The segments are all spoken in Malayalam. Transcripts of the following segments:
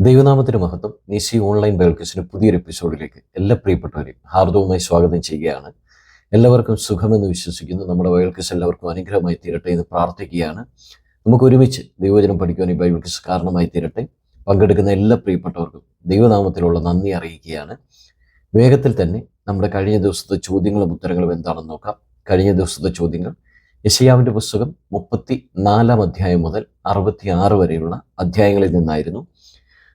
ദൈവനാമത്തിന് മഹത്വം നിശി ഓൺലൈൻ ബയോൾക്കിസിന്റെ പുതിയൊരു എപ്പിസോഡിലേക്ക് എല്ലാ പ്രിയപ്പെട്ടവരെയും ഹാർദവുമായി സ്വാഗതം ചെയ്യുകയാണ്. എല്ലാവർക്കും സുഖമെന്ന് വിശ്വസിക്കുന്നു. നമ്മുടെ ബയോൾക്കിസ് എല്ലാവർക്കും അനുഗ്രഹമായി തീരട്ടെ എന്ന് പ്രാർത്ഥിക്കുകയാണ്. നമുക്ക് ഒരുമിച്ച് ദൈവവചനം പഠിക്കുവാൻ ഈ കേസ് കാരണമായി തീരട്ടെ. പങ്കെടുക്കുന്ന എല്ലാ പ്രിയപ്പെട്ടവർക്കും ദൈവനാമത്തിലുള്ള നന്ദി അറിയിക്കുകയാണ്. വേഗത്തിൽ തന്നെ നമ്മുടെ കഴിഞ്ഞ ദിവസത്തെ ചോദ്യങ്ങളും ഉത്തരങ്ങളും എന്താണെന്ന് നോക്കാം. കഴിഞ്ഞ ദിവസത്തെ ചോദ്യങ്ങൾ. യശയാവിന്റെ പുസ്തകം മുപ്പത്തി നാലാം അധ്യായം മുതൽ അറുപത്തി ആറ് വരെയുള്ള അധ്യായങ്ങളിൽ നിന്നായിരുന്നു.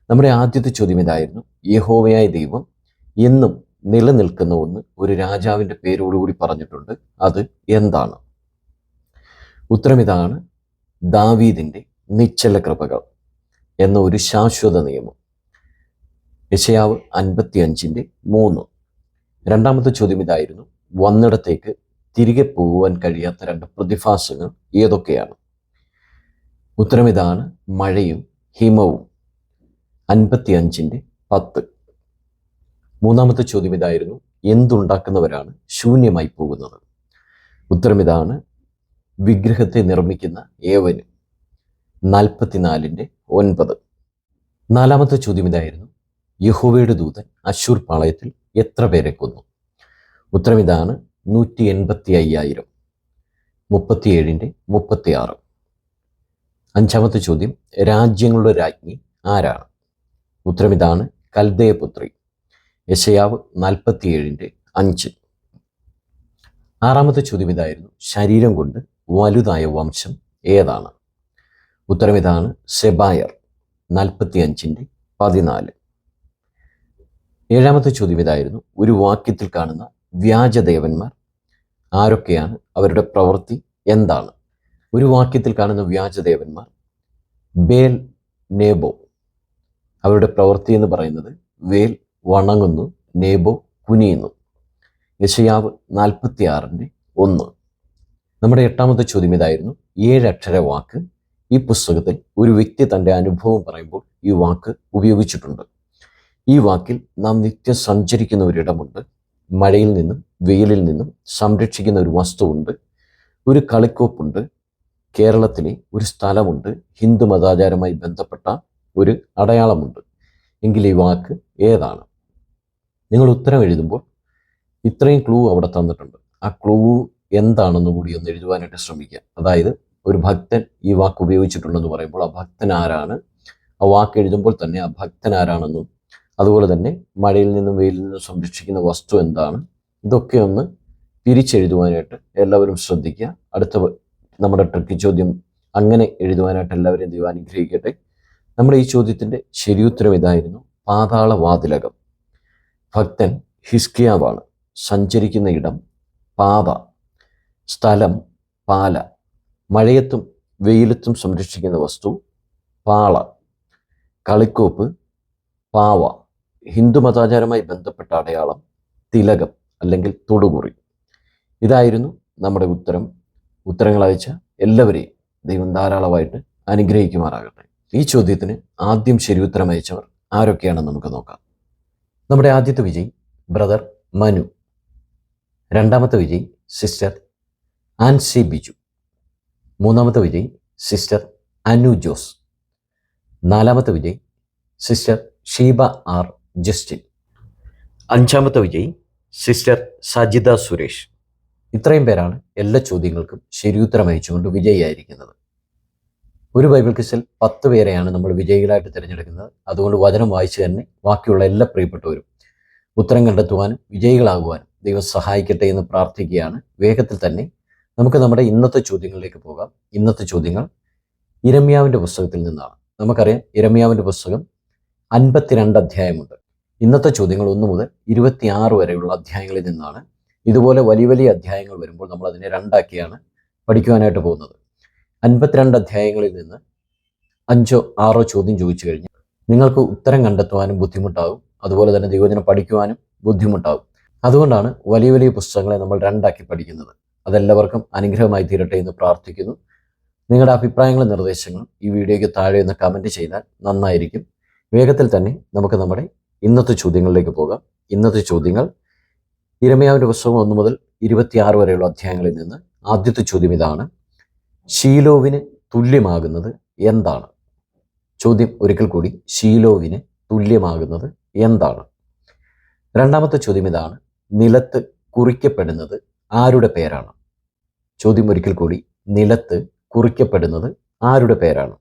നമ്മുടെ ആദ്യത്തെ ചോദ്യം ഇതായിരുന്നു. യഹോവയായ ദൈവം എന്നും നിലനിൽക്കുന്ന ഒന്ന് ഒരു രാജാവിന്റെ പേരോടുകൂടി പറഞ്ഞിട്ടുണ്ട്. അത് എന്താണ്? ഉത്തരം ഇതാണ് ദാവീദിന്റെ നിശ്ചല കൃപകൾ എന്ന ഒരു ശാശ്വത നിയമം. യശയാവ് അൻപത്തി അഞ്ചിന്റെ മൂന്ന്. രണ്ടാമത്തെ ചോദ്യം ഇതായിരുന്നു. വന്നിടത്തേക്ക് തിരികെ പോകുവാൻ കഴിയാത്ത രണ്ട് പ്രതിഭാസങ്ങൾ ഏതൊക്കെയാണ്? ഉത്തരം ഇതാണ് മഴയും ഹിമവും. അൻപത്തി അഞ്ചിന്റെ പത്ത്. മൂന്നാമത്തെ ചോദ്യം ഇതായിരുന്നു എന്തുണ്ടാക്കുന്നവരാണ് ശൂന്യമായി പോകുന്നത്? ഉത്തരം ഇതാണ് വിഗ്രഹത്തെ നിർമ്മിക്കുന്ന ഏവന് നാൽപ്പത്തിനാലിന്റെ ഒൻപത്. നാലാമത്തെ ചോദ്യം ഇതായിരുന്നു യഹോവയുടെ ദൂതൻ അശൂർ പാളയത്തിൽ എത്ര പേരെ കൊന്നു? ഉത്തരം ഇതാണ് നൂറ്റി എൺപത്തി അയ്യായിരം മുപ്പത്തിയേഴിന്റെ മുപ്പത്തിയാറ്. അഞ്ചാമത്തെ ചോദ്യം രാജ്യങ്ങളുടെ രാജ്ഞി ആരാണ്? ഉത്തരം ഇതാണ് കൽദയപുത്രി യശയാവ് നാൽപ്പത്തിയേഴിന്റെ അഞ്ച്. ആറാമത്തെ ചോദ്യം ഇതായിരുന്നു ശരീരം കൊണ്ട് വലുതായ വംശം ഏതാണ്? ഉത്തരം ഇതാണ് സെബായർ നാൽപ്പത്തി അഞ്ചിന്റെ പതിനാല്. ഏഴാമത്തെ ചോദ്യം ഇതായിരുന്നു ഒരു വാക്യത്തിൽ കാണുന്ന വ്യാജദേവന്മാർ ആരൊക്കെയാണ്? അവരുടെ പ്രവൃത്തി എന്താണ്? ഒരു വാക്യത്തിൽ കാണുന്ന വ്യാജദേവന്മാർ ബേൽ നേബോ അവരുടെ പ്രവൃത്തി എന്ന് പറയുന്നത് വേൽ വണങ്ങുന്നു നേബോ കുനിയുന്നു. യശയാവ് നാൽപ്പത്തി ആറിന്റെ ഒന്ന്. നമ്മുടെ എട്ടാമത്തെ ചോദ്യം ഇതായിരുന്നു. ഏഴക്ഷര വാക്ക്. ഈ പുസ്തകത്തിൽ ഒരു വ്യക്തി തന്റെ അനുഭവം പറയുമ്പോൾ ഈ വാക്ക് ഉപയോഗിച്ചിട്ടുണ്ട്. ഈ വാക്കിൽ നാം നിത്യം സഞ്ചരിക്കുന്ന ഒരിടമുണ്ട്. മഴയിൽ നിന്നും വെയിലിൽ നിന്നും സംരക്ഷിക്കുന്ന ഒരു വസ്തുവുണ്ട്. ഒരു കളിക്കോപ്പുണ്ട്. കേരളത്തിലെ ഒരു സ്ഥലമുണ്ട്. ഹിന്ദു മതാചാരമായി ബന്ധപ്പെട്ട ഒരു അടയാളമുണ്ട്. എങ്കിൽ ഈ വാക്ക് ഏതാണ്? നിങ്ങൾ ഉത്തരം എഴുതുമ്പോൾ ഇത്രയും ക്ലൂ അവിടെ തന്നിട്ടുണ്ട്. ആ ക്ലൂ എന്താണെന്ന് കൂടി ഒന്ന് എഴുതുവാനായിട്ട് ശ്രമിക്കുക. അതായത് ഒരു ഭക്തൻ ഈ വാക്ക് ഉപയോഗിച്ചിട്ടുണ്ടെന്ന് പറയുമ്പോൾ ആ ഭക്തൻ ആരാണ്? ആ വാക്ക് എഴുതുമ്പോൾ തന്നെ ആ ഭക്തൻ ആരാണെന്നും അതുപോലെ തന്നെ മഴയിൽ നിന്നും വെയിലിൽ നിന്നും സംരക്ഷിക്കുന്ന വസ്തു എന്താണ്? ഇതൊക്കെ ഒന്ന് തിരിച്ചെഴുതുവാനായിട്ട് എല്ലാവരും ശ്രദ്ധിക്കുക. അടുത്ത നമ്മുടെ ട്രിക്കി ചോദ്യം അങ്ങനെ എഴുതുവാനായിട്ട് എല്ലാവരും ദൈവം അനുഗ്രഹിക്കട്ടെ. നമ്മുടെ ഈ ചോദ്യത്തിന്റെ ശരിയുത്തരം ഇതായിരുന്നു. പാതാളവാതിലകം. ഭക്തൻ ഹിസ്കിയാവാണ്. സഞ്ചരിക്കുന്ന ഇടം പാത. സ്ഥലം പാല. മഴയത്തും വെയിലത്തും സംരക്ഷിക്കുന്ന വസ്തു പാള. കളിക്കോപ്പ് പാവ. ഹിന്ദു മതാചാരമായി ബന്ധപ്പെട്ട അടയാളം തിലകം അല്ലെങ്കിൽ തൊടുകുറി. ഇതായിരുന്നു നമ്മുടെ ഉത്തരം. ഉത്തരങ്ങൾ അയച്ച എല്ലാവരെയും ദൈവം ധാരാളമായിട്ട് അനുഗ്രഹിക്കുമാറാകട്ടെ. ഈ ചോദ്യത്തിന് ആദ്യം ശരി ഉത്തരം അയച്ചവർ ആരൊക്കെയാണെന്ന് നമുക്ക് നോക്കാം. നമ്മുടെ ആദ്യത്തെ വിജയ് ബ്രദർ മനു. രണ്ടാമത്തെ വിജയ് സിസ്റ്റർ ആൻസി ബിജു. മൂന്നാമത്തെ വിജയ് സിസ്റ്റർ അനു ജോസ്. നാലാമത്തെ വിജയ് സിസ്റ്റർ ഷീബ ആർ ജസ്റ്റിൻ. അഞ്ചാമത്തെ വിജയ് സിസ്റ്റർ സജിത സുരേഷ്. ഇത്രയും പേരാണ് എല്ലാ ചോദ്യങ്ങൾക്കും ശരിയുത്തരം അയച്ചുകൊണ്ട് വിജയിയായിരിക്കുന്നത്. ഒരു ബൈബിൾ ക്വിസിൽ പത്ത് പേരെയാണ് നമ്മൾ വിജയികളായിട്ട് തിരഞ്ഞെടുക്കുന്നത്. അതുകൊണ്ട് വചനം വായിച്ചു തന്നെ ബാക്കിയുള്ള എല്ലാ പ്രിയപ്പെട്ടവരും ഉത്തരം കണ്ടെത്തുവാനും വിജയികളാകുവാനും ദൈവം സഹായിക്കട്ടെ എന്ന് പ്രാർത്ഥിക്കുകയാണ്. വേഗത്തിൽ തന്നെ നമുക്ക് നമ്മുടെ ഇന്നത്തെ ചോദ്യങ്ങളിലേക്ക് പോകാം. ഇന്നത്തെ ചോദ്യങ്ങൾ ഇരമ്യാവിന്റെ പുസ്തകത്തിൽ നിന്നാണ്. നമുക്കറിയാം ഇരമ്യാവിന്റെ പുസ്തകം അൻപത്തിരണ്ട് അധ്യായമുണ്ട്. ഇന്നത്തെ ചോദ്യങ്ങൾ ഒന്ന് മുതൽ ഇരുപത്തിയാറ് വരെയുള്ള അധ്യായങ്ങളിൽ നിന്നാണ്. ഇതുപോലെ വലിയ വലിയ അധ്യായങ്ങൾ വരുമ്പോൾ നമ്മൾ അതിനെ രണ്ടാക്കിയാണ് പഠിക്കുവാനായിട്ട് പോകുന്നത്. അൻപത്തിരണ്ട് അധ്യായങ്ങളിൽ നിന്ന് അഞ്ചോ ആറോ ചോദ്യം ചോദിച്ചു കഴിഞ്ഞു നിങ്ങൾക്ക് ഉത്തരം കണ്ടെത്തുവാനും ബുദ്ധിമുട്ടാകും അതുപോലെ തന്നെ ദൈവജനം പഠിക്കുവാനും ബുദ്ധിമുട്ടാകും അതുകൊണ്ടാണ് വലിയ വലിയ പുസ്തകങ്ങളെ നമ്മൾ രണ്ടാക്കി പഠിക്കുന്നത്. അതെല്ലാവർക്കും അനുഗ്രഹമായി തീരട്ടെ എന്ന് പ്രാർത്ഥിക്കുന്നു. നിങ്ങളുടെ അഭിപ്രായങ്ങളും നിർദ്ദേശങ്ങളും ഈ വീഡിയോയ്ക്ക് താഴെ ഒന്ന് കമന്റ് ചെയ്താൽ നന്നായിരിക്കും. വേഗത്തിൽ തന്നെ നമുക്ക് നമ്മുടെ ഇന്നത്തെ ചോദ്യങ്ങളിലേക്ക് പോകാം. ഇന്നത്തെ ചോദ്യങ്ങൾ ഇരമയാവിന്റെ പുസ്തകം ഒന്ന് മുതൽ ഇരുപത്തിയാറ് വരെയുള്ള അധ്യായങ്ങളിൽ നിന്ന് ആദ്യത്തെ ചോദ്യം ഇതാണ്. ഷീലോവിന് തുല്യമാകുന്നത് എന്താണ്? ചോദ്യം ഒരിക്കൽ കൂടി. ഷീലോവിന് തുല്യമാകുന്നത് എന്താണ്? രണ്ടാമത്തെ ചോദ്യം ഇതാണ്. നിലത്ത് കുറിക്കപ്പെടുന്നത് ആരുടെ പേരാണ്? ചോദ്യം ഒരിക്കൽ കൂടി. നിലത്ത് കുറിക്കപ്പെടുന്നത് ആരുടെ പേരാണ്?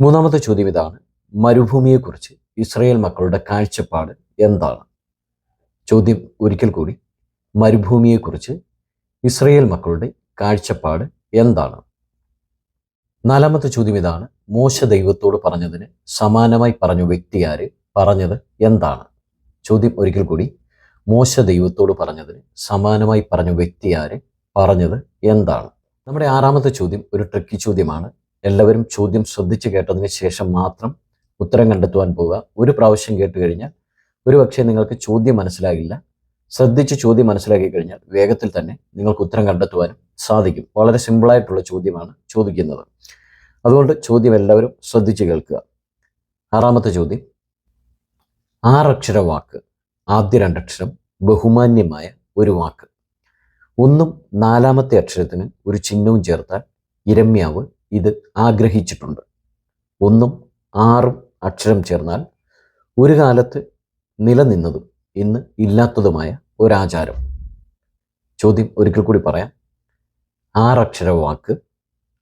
മൂന്നാമത്തെ ചോദ്യം ഇതാണ്. മരുഭൂമിയെക്കുറിച്ച് ഇസ്രയേൽ മക്കളുടെ കാഴ്ചപ്പാട് എന്താണ്? ചോദ്യം ഒരിക്കൽ കൂടി. മരുഭൂമിയെക്കുറിച്ച് ഇസ്രയേൽ മക്കളുടെ കാഴ്ചപ്പാട് എന്താണ്? നാലാമത്തെ ചോദ്യം ഇതാണ്. മോശ ദൈവത്തോട് പറഞ്ഞതിന് സമാനമായി പറഞ്ഞു വ്യക്തി ആര്? പറഞ്ഞത് എന്താണ്? ചോദ്യം ഒരിക്കൽ കൂടി. മോശ ദൈവത്തോട് പറഞ്ഞതിന് സമാനമായി പറഞ്ഞു വ്യക്തി ആര്? പറഞ്ഞത് എന്താണ്? നമ്മുടെ ആറാമത്തെ ചോദ്യം ഒരു ട്രിക്കി ചോദ്യമാണ്. എല്ലാവരും ചോദ്യം ശ്രദ്ധിച്ചു കേട്ടതിന് ശേഷം മാത്രം ഉത്തരം കണ്ടെത്തുവാൻ പോവുക. ഒരു പ്രാവശ്യം കേട്ട് കഴിഞ്ഞാൽ ഒരു പക്ഷേ നിങ്ങൾക്ക് ചോദ്യം മനസ്സിലാകില്ല. ശ്രദ്ധിച്ച് ചോദ്യം മനസ്സിലാക്കി കഴിഞ്ഞാൽ വേഗത്തിൽ തന്നെ നിങ്ങൾക്ക് ഉത്തരം കണ്ടെത്തുവാനും സാധിക്കും. വളരെ സിമ്പിളായിട്ടുള്ള ചോദ്യമാണ് ചോദിക്കുന്നത്. അതുകൊണ്ട് ചോദ്യം എല്ലാവരും ശ്രദ്ധിച്ച് കേൾക്കുക. ആറാമത്തെ ചോദ്യം. ആറക്ഷര വാക്ക് ആദ്യ രണ്ടക്ഷരം ബഹുമാന്യമായ ഒരു വാക്ക്. ഒന്നും നാലാമത്തെ അക്ഷരത്തിന് ഒരു ചിഹ്നവും ചേർത്താൽ ഇരമ്യാവ് ഇത് ആഗ്രഹിച്ചിട്ടുണ്ട്. ഒന്നും ആറും അക്ഷരം ചേർന്നാൽ ഒരു കാലത്ത് നിലനിന്നതും ഇന്ന് ഇല്ലാത്തതുമായ ഒരാചാരം. ചോദ്യം ഒരിക്കൽ കൂടി പറയാം. ആറക്ഷര വാക്ക്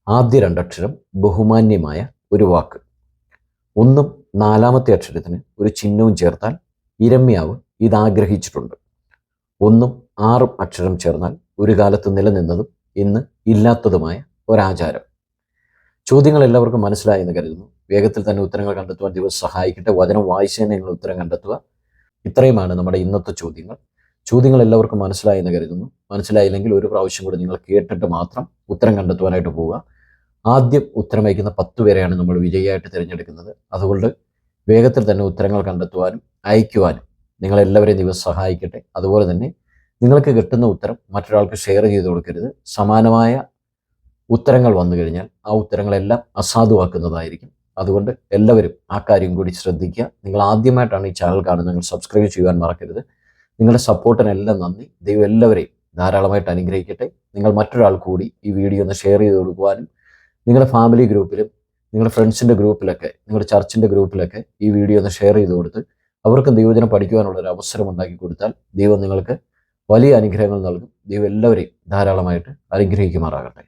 ആദ്യ രണ്ടക്ഷരം ബഹുമാന്യമായ ഒരു വാക്ക്. ഒന്നും നാലാമത്തെ അക്ഷരത്തിന് ഒരു ചിഹ്നവും ചേർത്താൽ ഇരമ്യാവ് ഇത് ആഗ്രഹിച്ചിട്ടുണ്ട് ഒന്നും ആറും അക്ഷരം ചേർന്നാൽ ഒരു കാലത്ത് നിലനിന്നതും ഇന്ന് ഇല്ലാത്തതുമായ ഒരാചാരം. ചോദ്യങ്ങൾ എല്ലാവർക്കും മനസ്സിലായെന്ന് കരുതുന്നു. വേഗത്തിൽ തന്നെ ഉത്തരങ്ങൾ കണ്ടെത്തുവാൻ ദിവസം സഹായിക്കട്ടെ. വചനം വായിച്ചതിന് നിങ്ങൾ ഉത്തരം കണ്ടെത്തുക. ഇത്രയുമാണ് നമ്മുടെ ഇന്നത്തെ ചോദ്യങ്ങൾ. ചോദ്യങ്ങൾ എല്ലാവർക്കും മനസ്സിലായെന്ന് കരുതുന്നു. മനസ്സിലായില്ലെങ്കിൽ ഒരു പ്രാവശ്യം കൂടി നിങ്ങൾ കേട്ടിട്ട് മാത്രം ഉത്തരം കണ്ടെത്തുവാനായിട്ട് പോവുക. ആദ്യം ഉത്തരം അയക്കുന്ന പത്ത് പേരെയാണ് നമ്മൾ വിജയിയായിട്ട് തിരഞ്ഞെടുക്കുന്നത്. അതുകൊണ്ട് വേഗത്തിൽ തന്നെ ഉത്തരങ്ങൾ കണ്ടെത്തുവാനും അയക്കുവാനും നിങ്ങളെല്ലാവരെയും ദിവസം സഹായിക്കട്ടെ. അതുപോലെ തന്നെ നിങ്ങൾക്ക് കിട്ടുന്ന ഉത്തരം മറ്റൊരാൾക്ക് ഷെയർ ചെയ്ത് കൊടുക്കരുത്. സമാനമായ ഉത്തരങ്ങൾ വന്നു കഴിഞ്ഞാൽ ആ ഉത്തരങ്ങളെല്ലാം അസാധുവാക്കുന്നതായിരിക്കും. അതുകൊണ്ട് എല്ലാവരും ആ കാര്യം കൂടി ശ്രദ്ധിക്കുക. നിങ്ങൾ ആദ്യമായിട്ടാണ് ഈ ചാനൽ കാണുന്നത് നിങ്ങൾ സബ്സ്ക്രൈബ് ചെയ്യുവാൻ മറക്കരുത്. നിങ്ങളുടെ സപ്പോർട്ടിനെല്ലാം നന്ദി. ദൈവം എല്ലാവരെയും ധാരാളമായിട്ട് അനുഗ്രഹിക്കട്ടെ. നിങ്ങൾ മറ്റൊരാൾ കൂടി ഈ വീഡിയോ ഒന്ന് ഷെയർ ചെയ്ത് കൊടുക്കുവാനും നിങ്ങളുടെ ഫാമിലി ഗ്രൂപ്പിലും നിങ്ങളുടെ ഫ്രണ്ട്സിന്റെ ഗ്രൂപ്പിലൊക്കെ നിങ്ങളുടെ ചർച്ചിന്റെ ഗ്രൂപ്പിലൊക്കെ ഈ വീഡിയോ ഒന്ന് ഷെയർ ചെയ്ത് കൊടുത്ത് അവർക്ക് ദൈവജനം പഠിക്കുവാനുള്ള ഒരു അവസരം ഉണ്ടാക്കി കൊടുത്താൽ ദൈവം നിങ്ങൾക്ക് വലിയ അനുഗ്രഹങ്ങൾ നൽകും. ദൈവം എല്ലാവരെയും ധാരാളമായിട്ട് അനുഗ്രഹിക്കുമാറാകട്ടെ.